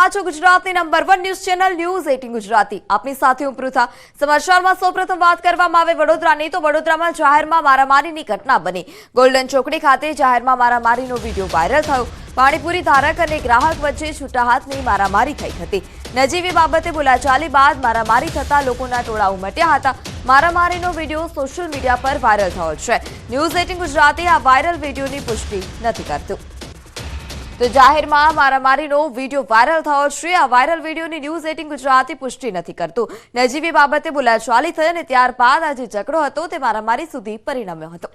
રહ્યા છો ગુજરાતની number one news channel news eighteen Gujarati. આપની સાથે હું પૃથા. સમાચારમાં સૌપ્રથમ વાત કરવામાં આવે વડોદરાની, તો વડોદરામાં જાહેરમાં મારામારીની ઘટના બની. ગોલ્ડન ચોકડી ખાતે જાહેરમાં મારામારીનો વીડિયો વાયરલ થયો. પાણીપુરી ધારક અને ગ્રાહક વચ્ચે છૂટા હાથની મારામારી થઈ હતી. નજીવી બાબતે બોલાચાલી બાદ મારામારી થતા લોકોના ટોળા ઉમટ્યા હતા. મારામારીનો વીડિયો સોશિયલ મીડિયા પર વાયરલ થયો છે. ન્યૂઝ એટીન ગુજરાતી આ વાયરલ વિડીયોની પુષ્ટિ નથી કરતું. તો જાહેરમાં મારામારીનો વીડિયો વાયરલ થયો છે. આ વાયરલ વિડીયોની ન્યૂઝ એટીન ગુજરાતી પુષ્ટિ નથી કરતું. નજીવી બાબતે બોલાચાલી થઈ અને ત્યારબાદ આ જે ઝઘડો હતો તે મારામારી સુધી પરિણમ્યો હતો.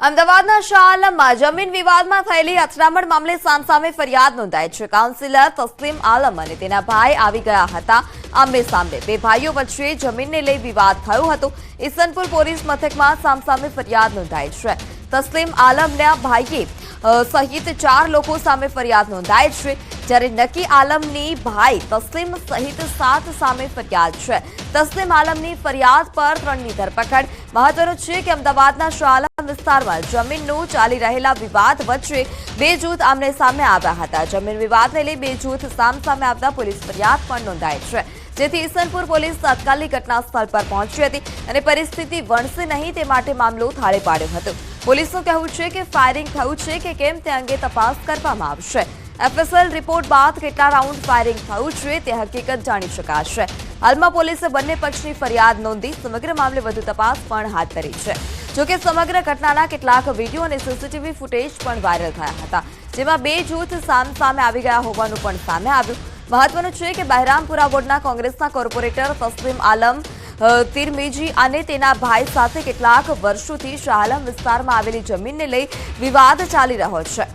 અમદાવાદના શાહ આલમમાં જમીન વિવાદમાં થયેલી અથડામણ મામલે સામસામે ફરિયાદ નોંધાઈ છે. કાઉન્સિલર તસ્લીમ આલમ અને તેના ભાઈ આવી ગયા હતા. આમને સામે બે ભાઈઓ વચ્ચે જમીનને લઈ વિવાદ થયો હતો. ઈસનપુર પોલીસ મથકમાં સામસામે ફરિયાદ નોંધાઈ છે. તસ્લીમ આલમના ભાઈએ સહિત ચાર લોકો સામે ફરિયાદ નોંધાઈ છે, જ્યારે નકી આલમની ભાઈ તસ્લીમ સહિત સાત સામે ફરિયાદ છે. તસ્લીમ આલમની ફરિયાદ પર ત્રણની ધરપકડ. મહત્વનું છે કે અમદાવાદના શાલમ વિસ્તારમાં જમીનનો ચાલી રહેલા વિવાદ વચ્ચે બે જૂથ આમને સામે આવ્યા હતા. જમીન વિવાદને લઈ બે જૂથ સામસામે આવતા પોલીસ ફરિયાદ પણ નોંધાઈ છે. જેથી ઈસનપુર પોલીસ તાત્કાલિક ઘટના સ્થળ પર પહોંચી હતી અને પરિસ્થિતિ વણસે નહીં તે માટે મામલો થાળે પાડ્યો હતો. પોલીસનું કહેવું છે કે ફાયરિંગ થયું છે કે કેમ તે અંગે તપાસ કરવામાં આવશે. એફએસએલ રિપોર્ટ બાદ કેટલા રાઉન્ડ ફાયરિંગ થયું છે તે હકીકત જાણી શકાશે. હાલમાં પોલીસે બંને પક્ષની ફરિયાદ નોંધી સમગ્ર મામલે વધુ તપાસ પણ હાથ ધરી છે. જોકે સમગ્ર ઘટનાના કેટલાક વીડિયો અને સીસીટીવી ફૂટેજ પણ વાયરલ થયા હતા, જેમાં બે જૂથ સામ સામે આવી ગયા હોવાનું પણ સામે આવ્યું. મહત્વનું છે કે બહેરામપુરા બોર્ડના કોંગ્રેસના કોર્પોરેટર તસ્લીમ આલમ તિરમિજી અને તેના ભાઈ સાથે કેટલાક વર્ષોથી શાહલમ વિસ્તારમાં આવેલી જમીનને લઈ વિવાદ ચાલી રહ્યો છે.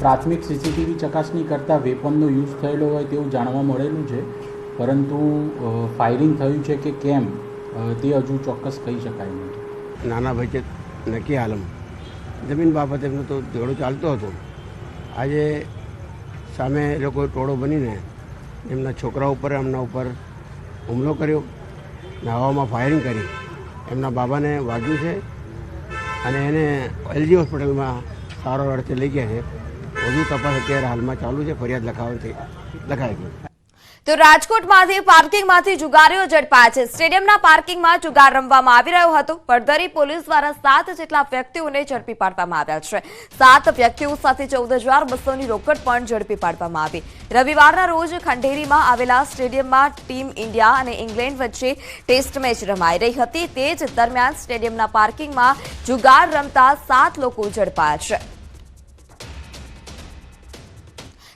પ્રાથમિક સીસીટીવી ચકાસણી કરતાં વેપનનો યુઝ થયેલો હોય તેવું જાણવા મળેલું છે. પરંતુ ફાયરિંગ થયું છે કે કેમ તે હજુ ચોક્કસ કહી શકાય નહીં. નાના ભાઈ છે નકી આલમ જમીન બાબતે એમનો તો ઝઘડો ચાલતો હતો. આજે સામે એ લોકો ટોળો બનીને એમના છોકરા ઉપર, એમના ઉપર હુમલો કર્યો, નાવામાં ફાયરિંગ કરી. એમના બાબાને વાગ્યું છે અને એને એલજી હોસ્પિટલમાં સારો અર્થે લઈ ગયા છે. વધુ તપાસ અત્યારે હાલમાં ચાલુ છે, ફરિયાદ લખાવતી લખાઈ ગઈ. તો રાજકોટમાંથી પાર્કિંગમાંથી જુગારીઓ ઝડપાયા છે. સ્ટેડિયમના પાર્કિંગમાં જુગાર રમવામાં આવી રહ્યો હતો. પડદરી પોલીસ દ્વારા સાત જેટલા વ્યક્તિઓને ઝડપી પાડવામાં આવ્યા છે. સાત વ્યક્તિઓ સાથે ચૌદ હજાર બસોની રોકડ પણ ઝડપી પાડવામાં આવી. રવિવારના રોજ ખંડેરીમાં આવેલા સ્ટેડિયમમાં ટીમ ઇન્ડિયા અને ઇંગ્લેન્ડ વચ્ચે ટેસ્ટ મેચ રમાઈ રહી હતી. તે જ દરમિયાન સ્ટેડિયમના પાર્કિંગમાં જુગાર રમતા સાત લોકો ઝડપાયા છે.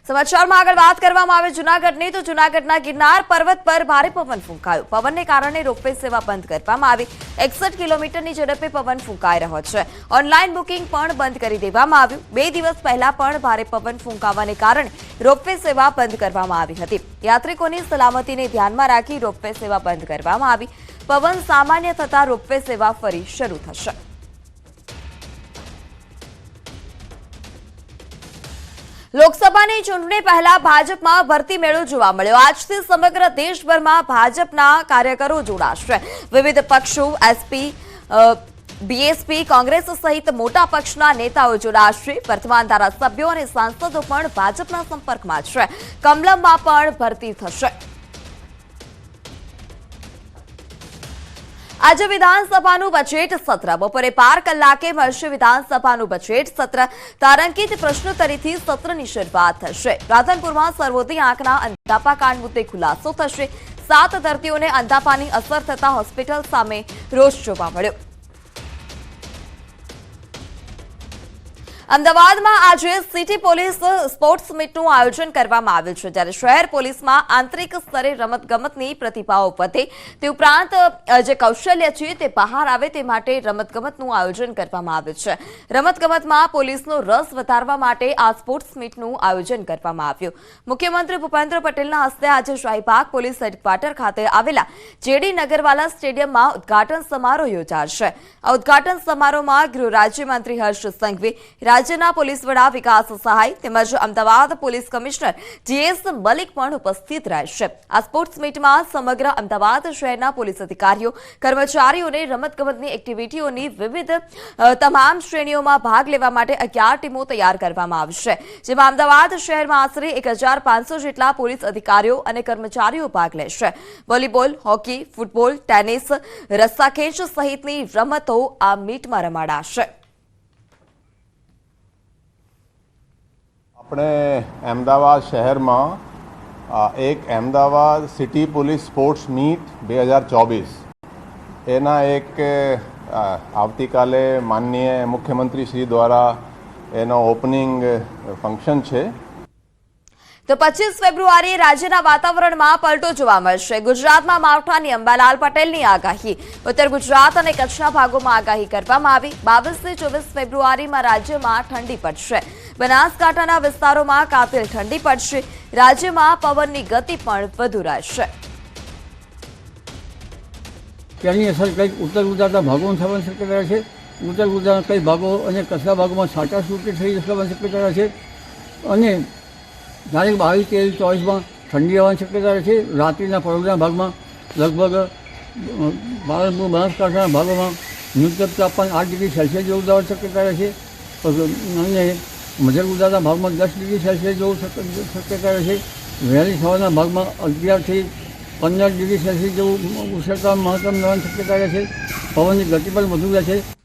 સમાચારમાં આગળ વાત કરવામાં આવે જુનાગઢની, તો જુનાગઢના ગિરનાર પર્વત પર ભારે પવન ફૂંકાયો. પવનને કારણે રોપવે સેવા બંધ કરવામાં આવી. એકસઠ કિલોમીટરની ઝડપે પવન ફૂંકાઈ રહ્યો છે. ઓનલાઈન બુકિંગ પણ બંધ કરી દેવામાં આવ્યું. બે દિવસ પહેલા પણ ભારે પવન ફૂંકાવાને કારણે રોપવે સેવા બંધ કરવામાં આવી હતી. યાત્રિકોની સલામતીને ધ્યાનમાં રાખી રોપવે સેવા બંધ કરવામાં આવી. પવન સામાન્ય થતા રોપવે સેવા ફરી શરૂ થશે. લોકસભાની ચૂંટણી પહેલા ભાજપમાં ભરતી મેળો જોવા મળ્યો. આજથી સમગ્ર દેશભરમાં ભાજપના કાર્યકરો જોડાશે. વિવિધ પક્ષો એસપી બીએસપી કોંગ્રેસ સહિત મોટા પક્ષના નેતાઓ જોડાશે. વર્તમાન ધારાસભ્યો અને સાંસદો પણ ભાજપના સંપર્કમાં છે. કમલમમાં પણ ભરતી થશે. આજે વિધાનસભાનું બજેટ સત્ર. બપોરે બાર કલાકે મળશે વિધાનસભાનું બજેટ સત્ર. તારાંકિત પ્રશ્નોત્તરીથી સત્રની શરૂઆત થશે. રાધનપુરમાં સર્વોદય આંખના અંધાપાકાંડ મુદ્દે ખુલાસો થશે. સાત દર્દીઓને અંધાપાની અસર થતા હોસ્પિટલ સામે રોષ જોવા મળ્યો. અમદાવાદમાં આજે સિટી પોલીસ સ્પોર્ટ્સ મીટનું આયોજન કરવામાં આવ્યું છે, જ્યારે શહેર પોલીસમાં આંતરિક સ્તરે રમતગમતની પ્રતિભાઓ વધે. તે ઉપરાંત જે કૌશલ્ય છે તે બહાર આવે તે માટે રમતગમતનું આયોજન કરવામાં આવ્યું છે. રમતગમતમાં પોલીસનો રસ વધારવા માટે આ સ્પોર્ટ્સ મીટનું આયોજન કરવામાં આવ્યું. મુખ્યમંત્રી ભૂપેન્દ્ર પટેલના હસ્તે આજે શાહીબાગ પોલીસ હેડક્વાર્ટર ખાતે આવેલા જેડી નગરવાલા સ્ટેડિયમમાં ઉદ્ઘાટન સમારોહ યોજાશે. આ ઉદ્ઘાટન સમારોહમાં ગૃહ રાજ્યમંત્રી હર્ષ સંઘવી રાજ્યના પોલીસ વડા વિકાસ સહાય તેમજ Ahmedabad police commissioner GS Malik પણ ઉપસ્થિત રહેશે. આ સ્પોર્ટ્સ મીટમાં સમગ્ર અમદાવાદ શહેરના પોલીસ અધિકારીઓ, કર્મચારીઓને રમતગમતની એક્ટિવિટીઓની વિવિધ તમામ શ્રેણીઓમાં ભાગ લેવા માટે અગિયાર ટીમો તૈયાર કરવામાં આવશે. જેમાં અમદાવાદ શહેરમાં આશરે એક જેટલા પોલીસ અધિકારીઓ અને કર્મચારીઓ ભાગ લેશે. વોલીબોલ, હોકી, ફૂટબોલ, ટેનિસ, રસ્સાખેંચ સહિતની રમતો આ મીટમાં રમાડાશે. આપણે અમદાવાદ શહેરમાં એક Ahmedabad city police sports meet બે હજાર ચોવીસ. એના એક આવતીકાલે માનનીય મુખ્યમંત્રી શ્રી દ્વારા એનો ઓપનિંગ ફંક્શન છે. તો પચીસ ફેબ્રુઆરીએ રાજ્યના વાતાવરણમાં પલટો જોવા મળશે. ગુજરાતમાં માવઠાની અંબાલાલ પટેલની આગાહી. ઉત્તર ગુજરાત અને કચ્છના ભાગોમાં આગાહી કરવામાં આવી. બાવીસથી ચોવીસ ફેબ્રુઆરીમાં રાજ્યમાં ઠંડી પડશે. બનાસકાંઠાના વિસ્તારોમાં કાતિલ ઠંડી પડશે. રાજ્યમાં પવનની ગતિ પણ વધુ રહેશે. તેની અસર કંઈક ઉત્તર ગુજરાતના ભાગોમાં થવાની શક્યતા છે. ઉત્તર ગુજરાતના કઈ ભાગો અને કચ્છના ભાગોમાં છાંટા છૂટી થઈ જવાની શક્યતા છે? અને તારીખ બાવીસ તેવીસ ચોવીસમાં ઠંડી આવવાની શક્યતા છે. રાત્રિના પરોઢના ભાગમાં લગભગ અ, બનાસકાંઠાના ભાગોમાં ન્યૂનતમ તાપમાન આઠ ડિગ્રી સેલ્સિયસ જેવું જવાની શક્યતા છે. અને મધ્ય ગુજરાતના ભાગમાં દસ ડિગ્રી સેલ્સિયસ જેવું શક- શક્યતા છે. વહેલી સવારના ભાગમાં અગિયારથી પંદર ડિગ્રી સેલ્સિયસ જેવું ઉષ્ણતા મહત્તમ રહેવાની શક્યતા રહેશે પવનની ગતિ પણ વધુ રહે છે.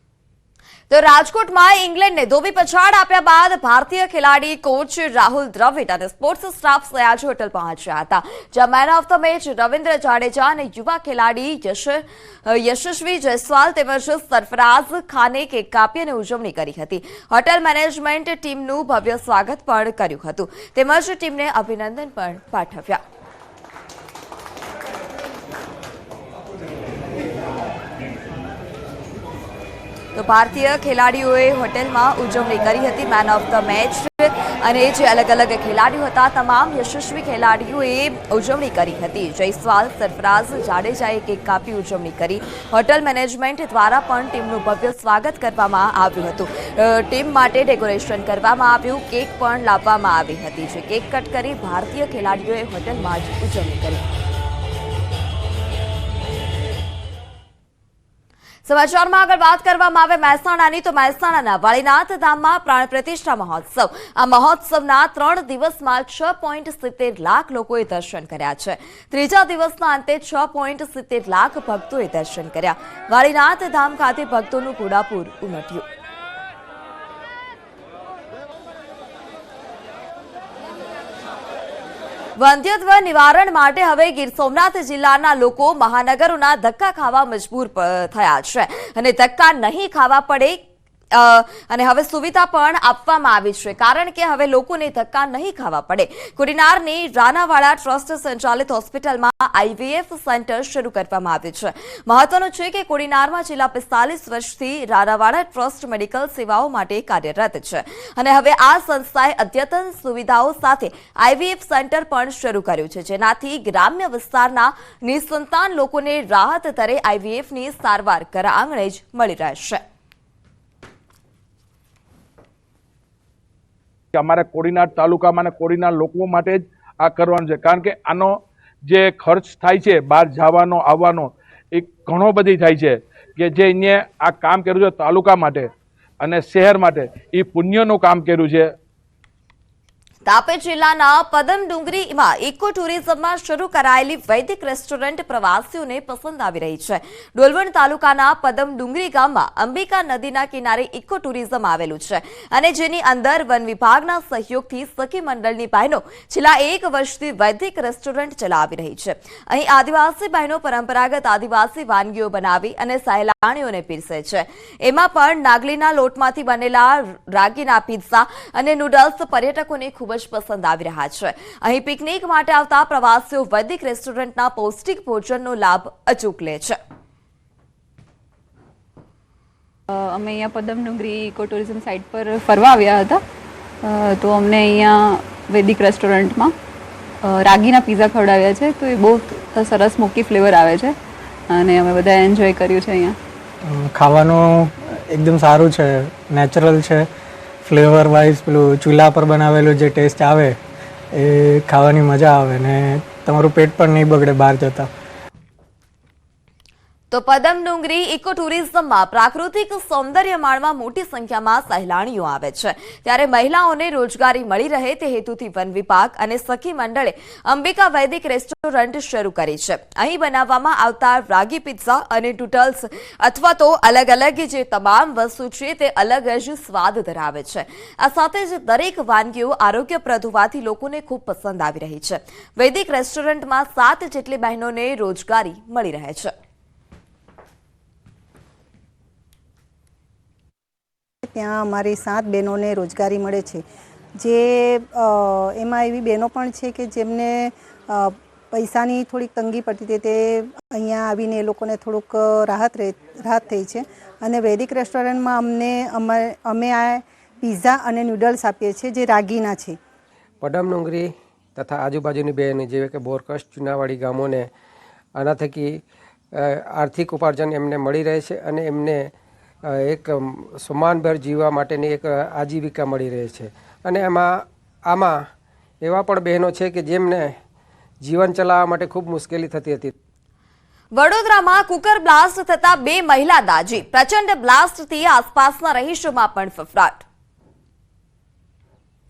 તો રાજકોટમાં ઇંગ્લેન્ડને ધોબી પછાડ આપ્યા બાદ ભારતીય ખેલાડી કોચ રાહુલ દ્રવિડ અને સ્પોર્ટ્સ સ્ટાફ સયાજી હોટલ પહોંચ્યા હતા, જ્યાં man of the match Ravindra Jadeja અને યુવા ખેલાડી યશસ્વી જયસ્વાલ તેમજ સરફરાઝ ખાને કેક કાપી અને ઉજવણી કરી હતી. હોટેલ મેનેજમેન્ટ ટીમનું ભવ્ય સ્વાગત પણ કર્યું હતું. તેમજ ટીમને અભિનંદન પણ પાઠવ્યા. તો ભારતીય ખેલાડીઓએ હોટેલમાં ઉજવણી કરી હતી મેન ઓફ ધ મેચ અને જે અલગ અલગ ખેલાડીઓ હતા, તમામ યશસ્વી ખેલાડીઓએ ઉજવણી કરી હતી. જયસ્વાલ, સરફરાઝ જાડેજાએ કેક કાપી ઉજવણી કરી. હોટેલ મેનેજમેન્ટ દ્વારા પણ ટીમનું ભવ્ય સ્વાગત કરવામાં આવ્યું હતું. ટીમ માટે ડેકોરેશન કરવામાં આવ્યું, કેક પણ લાવવામાં આવી હતી. જે કેક કટ કરી ભારતીય ખેલાડીઓએ હોટેલમાં જ ઉજવણી કરી. સમાચારમાં આગળ વાત કરવામાં આવે મહેસાણાની, તો મહેસાણાના વાળીનાથ ધામમાં પ્રાણ પ્રતિષ્ઠા મહોત્સવ. આ મહોત્સવના ત્રણ દિવસમાં છ પોઈન્ટ સિત્તેર લાખ લોકોએ દર્શન કર્યા છે. ત્રીજા દિવસના અંતે છ પોઈન્ટ સિત્તેર લાખ ભક્તોએ દર્શન કર્યા. વાળીનાથ ધામ ખાતે ભક્તોનું ઘોડાપુર ઉમટ્યું. વંધ્યત્વ નિવારણ માટે હવે ગીર સોમનાથ જિલ્લાના લોકો મહાનગરોના ધક્કા ખાવા મજબૂર થયા છે. અને ધક્કા નહીં ખાવા પડે અને હવે સુવિધા પણ આપવામાં આવી છે. કારણ કે હવે લોકોને ધક્કા નહીં ખાવા પડે. કુડીનારની રાનાવાડા ટ્રસ્ટ સંચાલિત હોસ્પિટલમાં આઈવીએફ સેન્ટર શરૂ કરવામાં આવ્યું છે. મહત્વનું છે કે કોડીનારમાં છેલ્લા પિસ્તાલીસ વર્ષથી રાનાવાડા ટ્રસ્ટ મેડિકલ સેવાઓ માટે કાર્યરત છે. અને હવે આ સંસ્થાએ અદ્યતન સુવિધાઓ સાથે આઈવીએફ સેન્ટર પણ શરૂ કર્યું છે. જેનાથી ગ્રામ્ય વિસ્તારના નિસંતાન લોકોને રાહત દરે આઈવીએફની સારવાર ઘર આંગણે જ મળી રહેશે. કે અમારે કોડીનાર તાલુકામાં અને કોડીનાર લોકો માટે જ આ કરવાનું છે. કારણ કે આનો જે ખર્ચ થાય છે, બહાર જવાનો, આવવાનો, એ ઘણો બધી થાય છે કે જે અહીંયા આ કામ કર્યું છે તાલુકા માટે અને શહેર માટે, એ પુણ્યનું કામ કર્યું છે. તાપી જિલ્લાના પદમ ડુંગરીમાં ઇકો ટુરિઝમમાં શરૂ કરાયેલી વૈદિક રેસ્ટોરન્ટ પ્રવાસીઓને પસંદ આવી રહી છે. ડોલવણ તાલુકાના પદમ ડુંગરી ગામમાં અંબિકા નદીના કિનારે ઇકો ટુરિઝમ આવેલું છે અને જેની અંદર વન વિભાગના સહયોગથી સખી મંડળની બહેનો છેલ્લા એક વર્ષથી વૈદિક રેસ્ટોરન્ટ ચલાવી રહી છે. અહીં આદિવાસી બહેનો પરંપરાગત આદિવાસી વાનગીઓ બનાવી અને સહેલાણીઓને પીરસે છે. એમાં પણ નાગલીના લોટમાંથી બનેલા રાગીના પિઝા અને નૂડલ્સ પર્યટકોને ખૂબ જ પસંદ આવી રહ્યા છે. અહીં પિકનિક માટે આવતા પ્રવાસીઓ વૈદિક રેસ્ટોરન્ટના પૌષ્ટિક ભોજનનો લાભ અચૂક લે છે. અમે અહીંયા પદમનુગરી ઇકો ટુરિઝમ સાઇટ પર ફરવા આવ્યા હતા. તો અમને અહીંયા વૈદિક રેસ્ટોરન્ટમાં રાગીના પીઝા ખવડાવ્યા છે. તો એ બહુ સરસ મોકી ફ્લેવર આવે છે અને અમે બધા એન્જોય કર્યું છે અહીંયા. ખાવાનું એકદમ સારું છે નેચરલ છે. ફ્લેવર વાઇઝ પેલું ચૂલા પર બનાવેલું જે ટેસ્ટ આવે, એ ખાવાની મજા આવે ને તમારું પેટ પણ નહીં બગડે બહાર જતાં. તો પદમ ડુંગરી ઇકો ટુરિઝમમાં પ્રાકૃતિક સૌંદર્ય માણવા મોટી સંખ્યામાં સહેલાણીઓ આવે છે. ત્યારે મહિલાઓને રોજગારી મળી રહે તે હેતુથી વન વિભાગ અને સખી મંડળે અંબિકા વૈદિક રેસ્ટોરન્ટ શરૂ કરી છે. અહીં બનાવવામાં આવતા રાગી પિઝા અને ટૂટલ્સ અથવા તો અલગ અલગ જે તમામ વસ્તુ છે તે અલગ જ સ્વાદ ધરાવે છે. આ સાથે જ દરેક વાનગીઓ આરોગ્યપ્રદ હોવાથી લોકોને ખૂબ પસંદ આવી રહી છે. વૈદિક રેસ્ટોરન્ટમાં સાત જેટલી બહેનોને રોજગારી મળી રહે છે. ત્યાં અમારી સાત બહેનોને રોજગારી મળે છે. જે એમાં એવી બહેનો પણ છે કે જેમને પૈસાની થોડીક તંગી પડતી હતી તે અહીંયા આવીને એ લોકોને થોડુંક રાહત રહે રાહત થઈ છે. અને વૈદિક રેસ્ટોરન્ટમાં અમને, અમે અમે આ પિઝા અને નૂડલ્સ આપીએ છીએ જે રાગીના છે. પડમ ડુંગરી તથા આજુબાજુની બહેન જેવી કે બોરકસ, ચુનાવાડી ગામોને આના થકી આર્થિક ઉપાર્જન એમને મળી રહે છે અને એમને એક સમાનભર જીવવા માટેની એક આજીવિકા મળી રહે છે. અને એમાં, આમાં એવા પણ બહેનો છે કે જેમને જીવન ચલાવવા માટે ખૂબ મુશ્કેલી થતી હતી. વડોદરામાં કુકર બ્લાસ્ટ થતા બે મહિલા દાજી પ્રચંડ બ્લાસ્ટથી આસપાસના રહીશોમાં પણ ફફડાટ.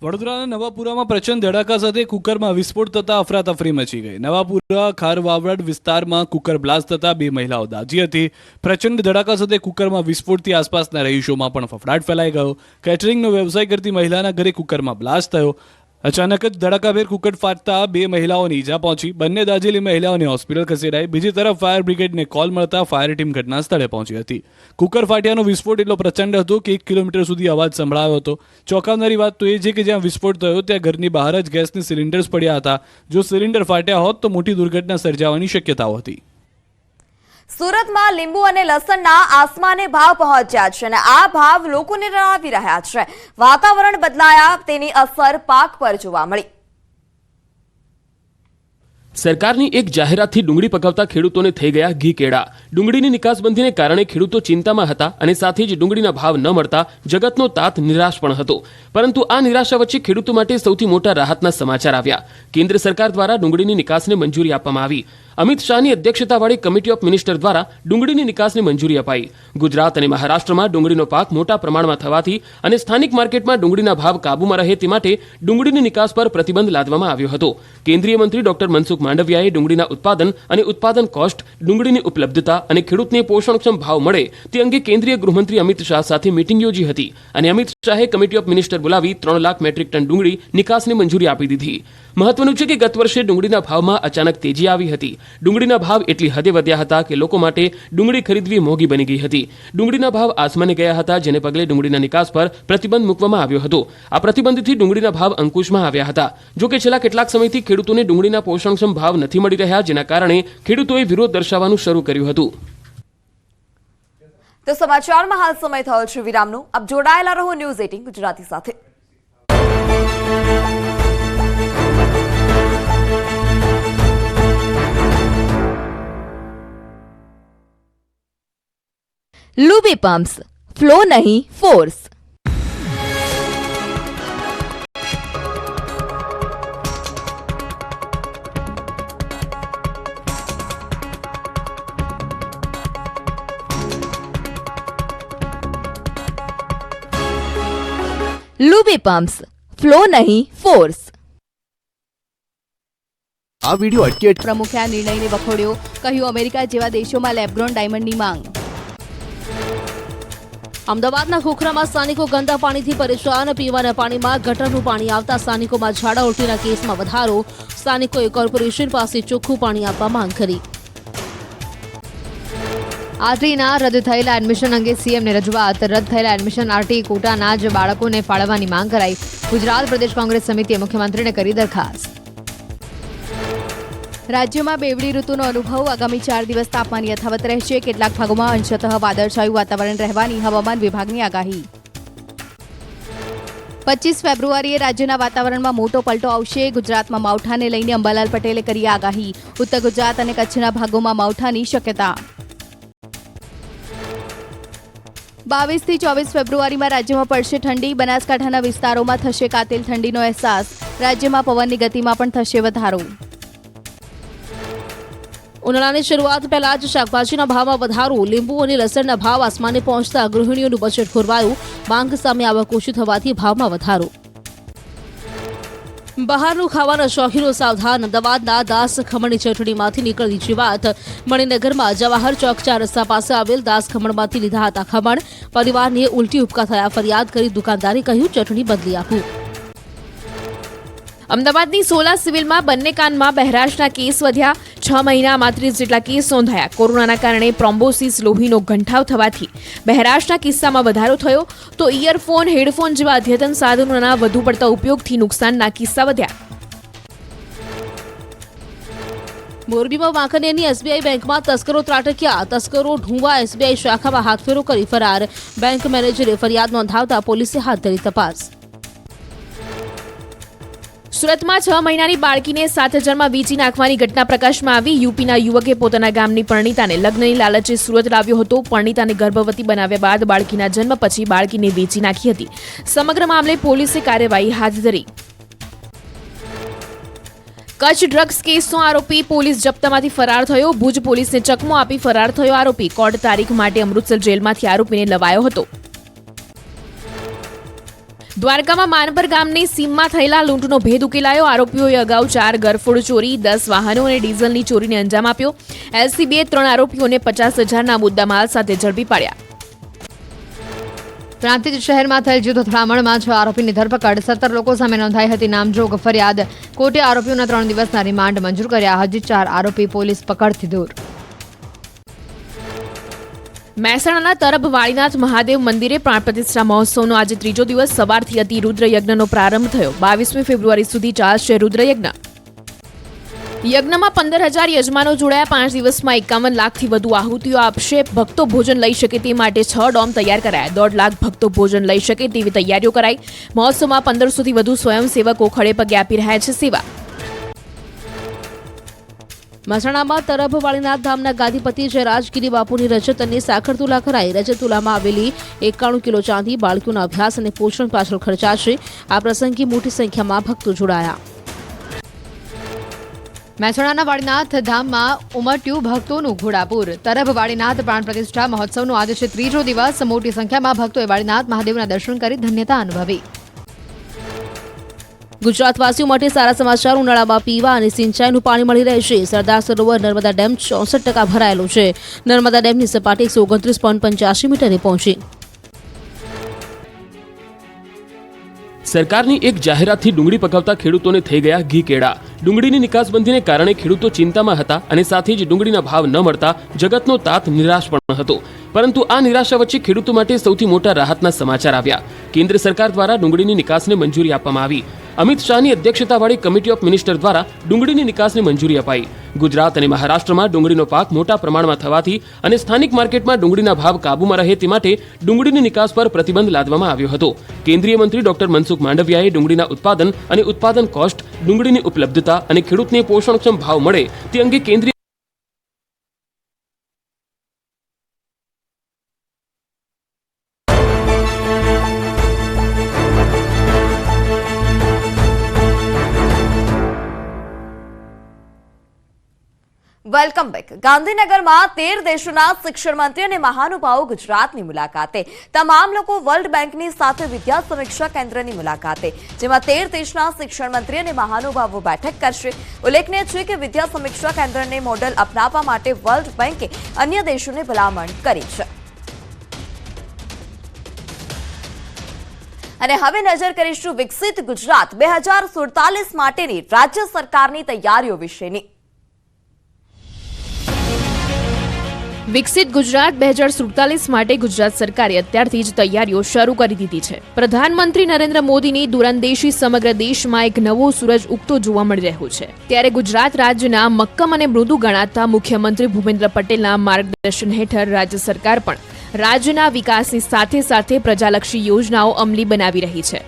વડોદરાના નવાપુરામાં પ્રચંડ ધડાકા સાથે કુકરમાં વિસ્ફોટ થતા અફરાતફરી મચી ગઈ. નવાપુરા ખારવાવડ વિસ્તારમાં કુકર બ્લાસ્ટ થતા બે મહિલાઓ દાજી હતી. પ્રચંડ ધડાકા સાથે કુકરમાં વિસ્ફોટથી આસપાસના રહીશોમાં પણ ફફડાટ ફેલાઈ ગયો. કેટરિંગનો વ્યવસાય કરતી મહિલાના ઘરે કુકરમાં બ્લાસ્ટ થયો. અચાનક જ ધડાકાભેર કુકટ ફાટતા બે મહિલાઓને ઈજા પહોંચી. બંને દાજેલી મહિલાઓને હોસ્પિટલ ખસેડાઈ. બીજી તરફ ફાયર બ્રિગેડને કોલ મળતા ફાયર ટીમ ઘટના સ્થળે પહોંચી હતી. કુકર ફાટ્યાનો વિસ્ફોટ એટલો પ્રચંડ હતો કે એક કિલોમીટર સુધી અવાજ સંભળાયો હતો. ચોંકાવનારી વાત તો એ છે કે જ્યાં વિસ્ફોટ થયો, ત્યાં ઘરની બહાર જ ગેસની સિલિન્ડર્સ પડ્યા હતા. જો સિલિન્ડર ફાટ્યા હોત તો મોટી દુર્ઘટના સર્જાવાની શક્યતાઓ હતી. સુરતમાં લીંબુ અને લસણના આસમાને ભાવ પહોંચ્યા છે અને આ ભાવ લોકોને રણાવી રહ્યા છે. વાતાવરણ બદલાયા, તેની અસર પાક પર જોવા મળી. સરકારની એક જાહેરાતથી ડુંગળી પકવતા ખેડૂતોને થઈ ગયા ઘી કેળા. ડુંગળીની નિકાસબંધીને કારણે ખેડૂતો ચિંતામાં હતા અને સાથે જ ડુંગળીના ભાવ ન મળતા જગતનો તાત નિરાશ પણ હતો. પરંતુ આ નિરાશા વચ્ચે ખેડૂતો માટે સૌથી મોટા રાહતના સમાચાર આવ્યા. કેન્દ્ર સરકાર દ્વારા ડુંગળીની નિકાસને મંજૂરી આપવામાં આવી. અમિત શાહની અધ્યક્ષતાવાળી કમિટી ઓફ મિનિસ્ટર દ્વારા ડુંગળીની નિકાસની મંજૂરી અપાઈ. ગુજરાત અને મહારાષ્ટ્રમાં ડુંગળીનો પાક મોટા પ્રમાણમાં થવાથી અને સ્થાનિક માર્કેટમાં ડુંગળીના ભાવ કાબૂમાં રહે તે માટે ડુંગળીની નિકાસ પર પ્રતિબંધ લાદવામાં આવ્યો હતો. કેન્દ્રીય મંત્રી ડોક્ટર મનસુખ માંડવિયાએ ડુંગળીના ઉત્પાદન અને ઉત્પાદન કોસ્ટ, ડુંગળીની ઉપલબ્ધતા અને ખેડૂતને પોષણક્ષમ ભાવ મળે તે અંગે કેન્દ્રીય ગૃહમંત્રી અમિત શાહ સાથે મીટિંગ યોજી હતી અને અમિત શાહે કમિટી ઓફ મિનિસ્ટર બોલાવી ત્રણ લાખ મેટ્રિક ટન ડુંગળી નિકાસને મંજૂરી આપી દીધી. મહત્વનું છે કે ગત વર્ષે ડુંગળીના ભાવમાં અચાનક તેજી આવી હતી. ડુંગળીના ભાવ એટલી હદે વધ્યા હતા કે લોકો માટે ડુંગળી ખરીદવી મોંઘી બની ગઈ હતી. ડુંગળીના ભાવ આસમાને ગયા હતા, જેને પગલે ડુંગળીના નિકાસ પર પ્રતિબંધ મૂકવામાં આવ્યો હતો. આ પ્રતિબંધથી ડુંગળીના ભાવ અંકુશમાં આવ્યા હતા. જો કે છેલ્લા કેટલાક સમયથી ખેડૂતોને ડુંગળીના પોષણક્ષમ ભાવ નથી મળી રહ્યા, જેના કારણે ખેડૂતોએ વિરોધ દર્શાવવાનું શરૂ કર્યું હતું. તો સમાચારમાં હાલ સમય થયો છે વિરામનો. આપ જોડાયેલા રહો ન્યૂઝ એટીન ગુજરાતી સાથે. લુબી પમ્પ્સ ફ્લો નહીં ફોર્સ લુબી પમ્પ્સ ફ્લો નહીં ફોર્સ આ વીડિયો અટકે પ્રમુખે આ નિર્ણયને વખોડ્યો. કહ્યું અમેરિકા જેવા દેશોમાં લેબગ્રોન ડાયમંડની માંગ. અમદાવાદના ખોખરામાં સ્થાનિકો ગંદા પાણીથી પરેશાન. પીવાના પાણીમાં ગટરનું પાણી આવતા સ્થાનિકોમાં ઝાડા ઉલટીના કેસમાં વધારો. સ્થાનિકોએ કોર્પોરેશન પાસે ચોખ્ખું પાણી આપવા માંગ કરી. આરટીના રદ થયેલા એડમિશન અંગે સીએમને રજૂઆત. રદ થયેલા એડમિશન આરટી કોટાના જ બાળકોને ફાળવવાની માંગ કરાઈ. ગુજરાત પ્રદેશ કોંગ્રેસ સમિતિએ મુખ્યમંત્રીને કરી દરખાસ્ત. રાજ્યમાં બેવડી ઋતુનો અનુભવ આગામી ચાર દિવસ તાપમાન યથાવત રહેશે. કેટલાક ભાગોમાં અંશતઃ વાદળછાયું વાતાવરણ રહેવાની હવામાન વિભાગની આગાહી. પચીસ ફેબ્રુઆરીએ રાજ્યના વાતાવરણમાં મોટો પલટો આવશે. ગુજરાતમાં માવઠાને લઈને અંબાલાલ પટેલે કરી આગાહી. ઉત્તર ગુજરાત અને કચ્છના ભાગોમાં માવઠાની શક્યતા. બાવીસથી ચોવીસ ફેબ્રુઆરીમાં રાજ્યમાં પડશે ઠંડી. બનાસકાંઠાના વિસ્તારોમાં થશે કાતિલ ઠંડીનો અહેસાસ. રાજ્યમાં પવનની ગતિમાં પણ થશે વધારો. ઉનાળાની શરૂઆત પહેલા જ શાકભાજીના ભાવમાં વધારો, લીંબુ અને લસણના ભાવ આસમાને પહોંચતા ગૃહિણીઓનું બજેટ ખોરવાયું. માંગ સામે આવક ઓછી થવાથી ભાવમાં વધારો. બહારનું ખાવાના શોખીનો સાવધાન, અમદાવાદના દાસ ખમણની ચટણીમાંથી નીકળી જીવાત મણિનગરમાં જવાહર ચોક ચાર રસ્તા પાસે આવેલ દાસ ખમણમાંથી લીધા હતા ખમણ. પરિવારને ઉલટી ઉપકા થયા, ફરિયાદ કરી દુકાનદારે કહ્યું, ચટણી બદલી આપું. અમદાવાદની સોલા સિવિલમાં બંને કાનમાં બહેરાશના કેસ વધ્યા. છ મહિનામાં ત્રીસ જેટલા કેસ નોંધાયા. કોરોનાના કારણે પ્રોમ્બોસિસ લોહીનો ગંઠાવ થવાથી બહેરાશના કિસ્સામાં વધારો થયો. તો ઇયરફોન, હેડફોન જેવા અદ્યતન સાધનોના વધુ પડતા ઉપયોગથી નુકસાનના કિસ્સા વધ્યા. મોરબીમાં વાંકનેરની એસબીઆઈ બેંકમાં તસ્કરો ત્રાટક્યા. તસ્કરો ઢુંવા એસબીઆઈ શાખામાં હાથફેરો કરી ફરાર. બેંક મેનેજરે ફરિયાદ નોંધાવતા પોલીસે હાથ ધરી તપાસ. સુરતમાં છ મહિનાની બાળકીને સાત હજારમાં વેચી નાખવાની ઘટના પ્રકાશમાં આવી. યુપીના યુવકે પોતાના ગામની પરણિતાને લગ્નની લાલચે સુરત લાવ્યો હતો. પરણિતાને ગર્ભવતી બનાવ્યા બાદ બાળકીના જન્મ પછી બાળકીને વેચી નાખી હતી. સમગ્ર મામલે પોલીસે કાર્યવાહી હાથ ધરી. કચ્છ ડ્રગ્સ કેસનો આરોપી પોલીસ જપ્તામાંથી ફરાર થયો. ભુજ પોલીસને ચકમો આપી ફરાર થયો આરોપી. કોર્ટ તારીખ માટે અમૃતસર જેલમાંથી આરોપીને લવાયો હતો. દ્વારકામાં માનપર ગામની સીમમાં થયેલા લૂંટનો ભેદ ઉકેલાયો. આરોપીઓએ અગાઉ ચાર ગરફોડ ચોરી, દસ વાહનો અને ડીઝલની ચોરીને અંજામ આપ્યો. એલસીબીએ ત્રણ આરોપીઓને પચાસ હજારના મુદ્દામાલ સાથે ઝડપી પાડ્યા. પ્રાંતિજ શહેરમાં થયેલ જૂથ અથડામણમાં છ આરોપીની ધરપકડ. સત્તર લોકો સામે નોંધાઈ હતી નામજોગ ફરિયાદ. કોર્ટે આરોપીઓના ત્રણ દિવસના રિમાન્ડ મંજૂર કર્યા. હજી ચાર આરોપી પોલીસ પકડથી દૂર. મહેસાણાના તરફ વાળીનાથ મહાદેવ મંદિરે પ્રાણ પ્રતિષ્ઠા મહોત્સવનો આજે ત્રીજો દિવસ સવારથી અતિ રુદ્રયજ્ઞનો પ્રારંભ થયો. બાવીસમી ફેબ્રુઆરી સુધી ચાલશે રુદ્રયજ્ઞ. યજ્ઞમાં પંદર હજાર યજમાનો જોડાયા. પાંચ દિવસમાં એકાવન લાખથી વધુ આહુતિઓ આપશે. ભક્તો ભોજન લઈ શકે તે માટે છ ડોમ તૈયાર કરાયા. દોઢ લાખ ભક્તો ભોજન લઈ શકે તેવી તૈયારીઓ કરાઈ. મહોત્સવમાં પંદરસોથી વધુ સ્વયંસેવકો ખડે પગે આપી રહ્યા છે સેવા. મહેસાણામાં તરફ વાળીનાથ ધામના ગાદીપતિ જે રાજગીરી બાપુની રજત અને સાખર તુલા કરાઈ. રજત તુલામાં આવેલી એકાણું કિલો ચાંદી બાળકીઓના અભ્યાસ અને પોષણ પાછળ ખર્ચાશે. આ પ્રસંગે મોટી સંખ્યામાં ભક્તો જોડાયા. મહેસાણાના વાળીનાથ ધામમાં ઉમટ્યું ભક્તોનું ઘોડાપુર. તરફ વાળીનાથ પ્રાણ પ્રતિષ્ઠા મહોત્સવનો આજે છે ત્રીજો દિવસ. મોટી સંખ્યામાં ભક્તોએ વાળીનાથ મહાદેવના દર્શન કરી ધન્યતા અનુભવી. ગુજરાતવાસીઓ માટે સારા સમાચાર, ઉનાળામાં પીવા અને સિંચાઈનું પાણી મળી રહેશે સરદાર સરોવર નર્મદા ડેમ ચોસઠ ટકા ભરાયેલો છે. નર્મદા ડેમની સપાટી એકસો ઓગણત્રીસ પોઈન્ટ પંચ્યાસી મીટરે પહોંચી. સરકારની એક જાહેરાતથી ડુંગળી પકાવતા ખેડૂતોને થઈ ગયા ઘી કેળા. ડુંગળીની નિકાસબંધીને કારણે ખેડૂતો ચિંતામાં હતા અને સાથે જ ડુંગળીના ભાવ ન મળતા જગતનો તાત નિરાશ પણ હતો. પરંતુ આ નિરાશા વચ્ચે ખેડૂતો માટે સૌથી મોટા રાહતના સમાચાર આવ્યા. કેન્દ્ર સરકાર દ્વારા ડુંગળીની નિકાસને મંજૂરી આપવામાં આવી. અમિત શાહની અધ્યક્ષતાવાળી કમિટી ઓફ મિનિસ્ટર દ્વારા ડુંગળીની નિકાસને મંજૂરી અપાઈ. ગુજરાત અને મહારાષ્ટ્રમાં ડુંગળીનો પાક મોટા પ્રમાણમાં થવાથી અને સ્થાનિક માર્કેટમાં ડુંગળીના ભાવ કાબૂમાં રહે તે માટે ડુંગળીની નિકાસ પર પ્રતિબંધ લાદવામાં આવ્યો હતો. કેન્દ્રીય મંત્રી ડોક્ટર મનસુખ માંડવિયાએ ડુંગળીના ઉત્પાદન અને ઉત્પાદન કોસ્ટ, ડુંગળીની ઉપલબ્ધતા અને ખેડૂતને પોષણક્ષમ ભાવ મળે તે અંગે કેન્દ્રીય વેલકમ બેક. ગાંધીનગરમાં તેર દેશોના શિક્ષણ મંત્રી અને મહાનુભાવો ગુજરાતની મુલાકાતે. તમામ લોકો વર્લ્ડ બેંકની સાથે વિદ્યા સમીક્ષા કેન્દ્રની મુલાકાતે. જેમાં તેર દેશના શિક્ષણ મંત્રી અને મહાનુભાવો બેઠક કરશે. ઉલ્લેખનીય છે કે વિદ્યા સમીક્ષા કેન્દ્રને મોડલ અપનાવવા માટે વર્લ્ડ બેંકે અન્ય દેશોને ભલામણ કરી છે. અને હવે નજર કરીશું વિકસિત ગુજરાત. બે હજાર સુડતાલીસ માટેની રાજ્ય સરકારની તૈયારીઓ વિશેની. વિકસિત ગુજરાત બે હજાર સુડતાલીસ માટે ગુજરાત સરકારે અત્યારથી જ તૈયારીઓ શરૂ કરી દીધી છે. પ્રધાનમંત્રી નરેન્દ્ર મોદીની દૂરંદેશી સમગ્ર દેશમાં એક નવો સૂરજ ઉગતો જોવા મળી રહ્યો છે. ત્યારે ગુજરાત રાજ્યના મક્કમ અને મૃદુ ગણાતા મુખ્યમંત્રી ભૂપેન્દ્ર પટેલના માર્ગદર્શન હેઠળ રાજ્ય સરકાર પણ રાજ્યના વિકાસની સાથે સાથે પ્રજાલક્ષી યોજનાઓ અમલી બનાવી રહી છે.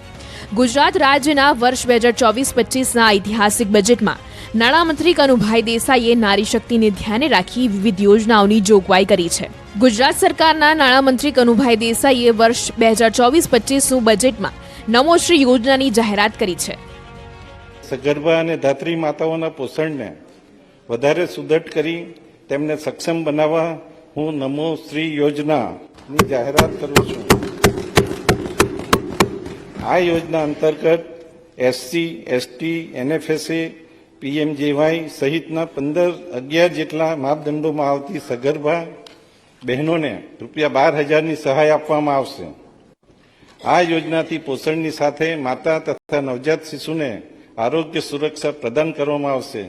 ગુજરાત રાજ્યના વર્ષ બે હજાર ચોવીસ પચીસના ઐતિહાસિક બજેટમાં નાણામંત્રી કનુભાઈ દેસાઈએ નારી શક્તિને ધ્યાને રાખી વિવિધ યોજનાઓની જોગવાઈ કરી છે. ગુજરાત સરકારના નાણામંત્રી કનુભાઈ દેસાઈએ વર્ષ બે હજાર ચોવીસ પચીસનું બજેટમાં નમોશ્રી યોજનાની જાહેરાત કરી છે. સગર્ભા અને ધાત્રી માતાઓના પોષણને વધારે સુદૃઢ કરી તેમને સક્ષમ બનાવવા હું નમો શ્રી યોજનાની જાહેરાત કરું છું. આ યોજના અંતર્ગત એસસી, એસટી, એનએફએસએ પીએમજેવાય સહિતના પંદર અગિયાર જેટલા માપદંડોમાં આવતી સગર્ભા બહેનોને રૂપિયા બાર હજારની સહાય આપવામાં આવશે. આ યોજનાથી પોષણની સાથે માતા તથા નવજાત શિશુને આરોગ્ય સુરક્ષા પ્રદાન કરવામાં આવશે.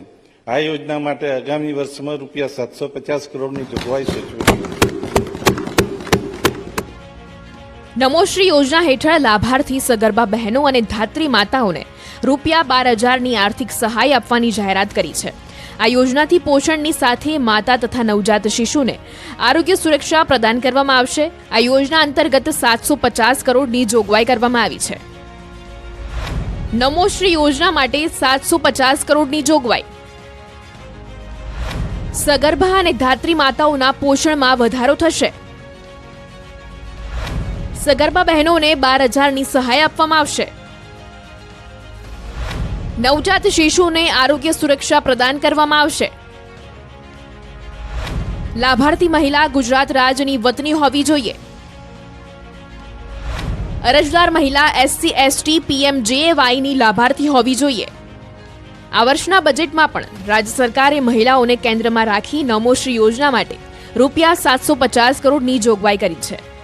આ યોજના માટે આગામી વર્ષમાં રૂપિયા સાતસો પચાસ કરોડની જોગવાઈ સૂચવી નમોશ્રી યોજના હેઠળ લાભાર્થી સગર્ભા બહેનો અને ધાત્રી માતાઓને રૂપિયા બાર હજારની આર્થિક સહાય આપવાની જાહેરાત કરી છે. આ યોજનાથી પોષણની સાથે માતા તથા નવજાત શિશુને આરોગ્ય સુરક્ષા પ્રદાન કરવામાં આવશે. આ યોજના અંતર્ગત સાતસો પચાસ કરોડની જોગવાઈ કરવામાં આવી છે. નમોશ્રી યોજના માટે સાતસો પચાસ કરોડની જોગવાઈ. સગર્ભા અને ધાત્રી માતાઓના પોષણમાં વધારો થશે. સગર્ભા બહેનોને બાર હજારની સહાય આપવામાં આવશે. નવજાત શિશુને આરોગ્ય સુરક્ષા પ્રદાન કરવામાં આવશે. લાભાર્થી મહિલા ગુજરાત રાજ્યની વતની હોવી જોઈએ. અરજદાર મહિલા એસસી, એસટી પીએમજેએવાયની લાભાર્થી હોવી જોઈએ. આ વર્ષના બજેટમાં પણ રાજ્ય સરકારે મહિલાઓને કેન્દ્રમાં રાખી નમોશ્રી યોજના માટે રૂપિયા સાતસો પચાસ કરોડની જોગવાઈ કરી છે.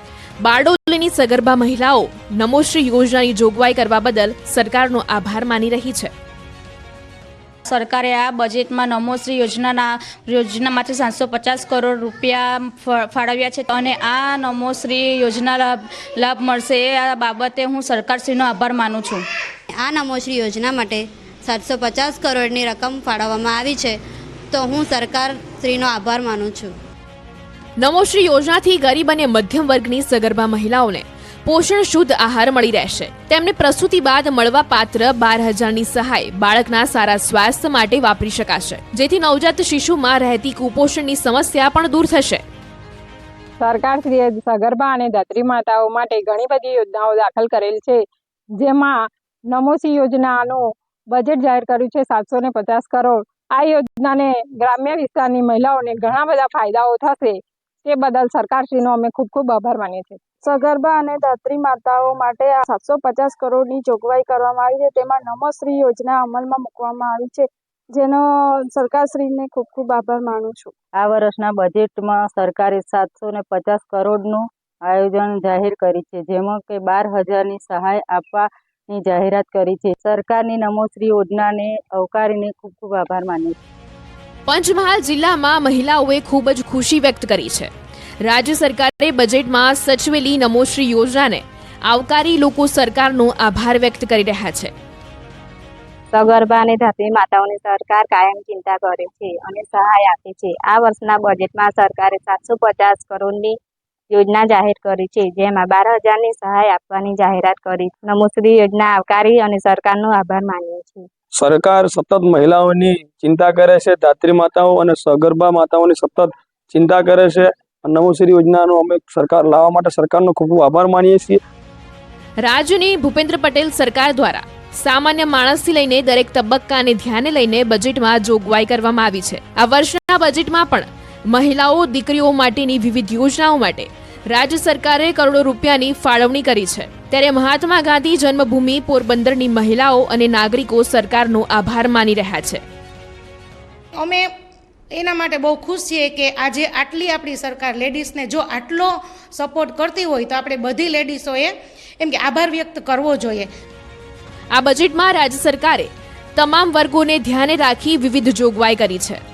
બારડોલીની સગર્ભા મહિલાઓ નમોશ્રી યોજનાની જોગવાઈ કરવા બદલ સરકારનો આભાર માની રહી છે. સરકારે આ બજેટમાં નમોશ્રી યોજનાના યોજના માટે સાતસો પચાસ કરોડ રૂપિયા ફાળવ્યા છે. અને આ નમોશ્રી યોજના લાભ લાભ મળશે એ આ બાબતે હું સરકારશ્રીનો આભાર માનું છું. આ નમોશ્રી યોજના માટે સાતસો પચાસ કરોડની રકમ ફાળવવામાં આવી છે. તો હું સરકારશ્રીનો આભાર માનું છું. નમોશ્રી યોજનાથી ગરીબ અને મધ્યમ વર્ગની સગર્ભા મહિલાઓને પોષણ શુદ્ધ આહાર મળી રહેશે. તેમને પ્રસૂતિ બાદ મળવા પાત્ર બાર હજારની સહાય બાળકના સારા સ્વાસ્થ્ય માટે વાપરી શકાશે. જેથી નવજાત શિશુમાં રહેતી કુપોષણની સમસ્યા પણ દૂર થશે. સરકારશ્રીએ સગર્ભા અને દાત્રી માતાઓ માટે ઘણી બધી યોજનાઓ દાખલ કરેલ છે. જેમાં નમોસી યોજનાનું બજેટ જાહેર કર્યું છે સાતસો ને પચાસ કરોડ. આ યોજનાને ગ્રામ્ય વિસ્તારની મહિલાઓને ઘણા બધા ફાયદાઓ થશે. તે બદલ સરકારશ્રીનો અમે ખૂબ ખૂબ આભાર માનીએ છીએ. સગર્ભા અને દાત્રી માતાઓ માટે આ સાતસો પચાસ કરોડની જોગવાઈ કરવામાં આવી છે. તેમાં નમોશ્રી યોજના અમલમાં મૂકવામાં આવી છે. જેનો સરકારશ્રીને ખૂબ ખૂબ આભાર માનું છું. આ વર્ષના બજેટમાં સરકારે સાતસો ને પચાસ કરોડનું આયોજન જાહેર કરી છે, જેમાં કે બાર હજારની સહાય આપવાની જાહેરાત કરી છે. સરકારની નમોશ્રી યોજનાને આવકારીને ખૂબ ખૂબ આભાર માનીએ છીએ. પંચમહાલ જિલ્લામાં મહિલાઓએ ખૂબ જ ખુશી વ્યક્ત કરી છે. રાજ્ય સરકારે બજેટમાં સચવેલી નમોશ્રી યોજનાને આવકારી લોકો સરકારનો આભાર વ્યક્ત કરી રહ્યા છે. સગર્ભા અને ધાત્રી માતાઓની સરકાર કાયમ ચિંતા કરે છે અને સહાય આપે છે. આ વર્ષના બજેટમાં સરકારે સાતસો પચાસ કરોડની યોજના જાહેર કરી છે, જેમાં બાર હજારની સહાય આપવાની જાહેરાત કરી નમોશ્રી યોજના આવકારી અને સરકારનો આભાર માનીએ છીએ. સરકાર સતત મહિલાઓની ચિંતા કરે છે, ધાત્રી માતાઓ અને સગર્ભા માતાઓની સતત ચિંતા કરે છે. નમોશ્રી યોજનાનો અમે સરકાર લાવવા માટે સરકારનો ખૂબ ખૂબ આભાર માનીએ છીએ. રાજ્યની ભૂપેન્દ્ર પટેલ સરકાર દ્વારા સામાન્ય માણસથી લઈને દરેક તબક્કાને ધ્યાને લઈને બજેટમાં જોગવાઈ કરવામાં આવી છે. આ વર્ષના બજેટમાં પણ મહિલાઓ, દીકરીઓ માટેની વિવિધ યોજનાઓ માટે રાજ્ય સરકારે કરોડો રૂપિયાની ફાળવણી કરી છે. ત્યારે મહાત્મા ગાંધી જન્મભૂમિ પોરબંદરની મહિલાઓ અને નાગરિકો સરકારનો આભાર માની રહ્યા છે. અમે એના માટે બહુ ખુશ છીએ કે આજે આટલી આપણી સરકાર લેડીઝને જો આટલો સપોર્ટ કરતી હોય તો આપણે બધી લેડીઝોએ એમ કે આભાર વ્યક્ત કરવો જોઈએ. આ બજેટમાં રાજ્ય સરકારે તમામ વર્ગોને ધ્યાને રાખી વિવિધ જોગવાઈ કરી છે.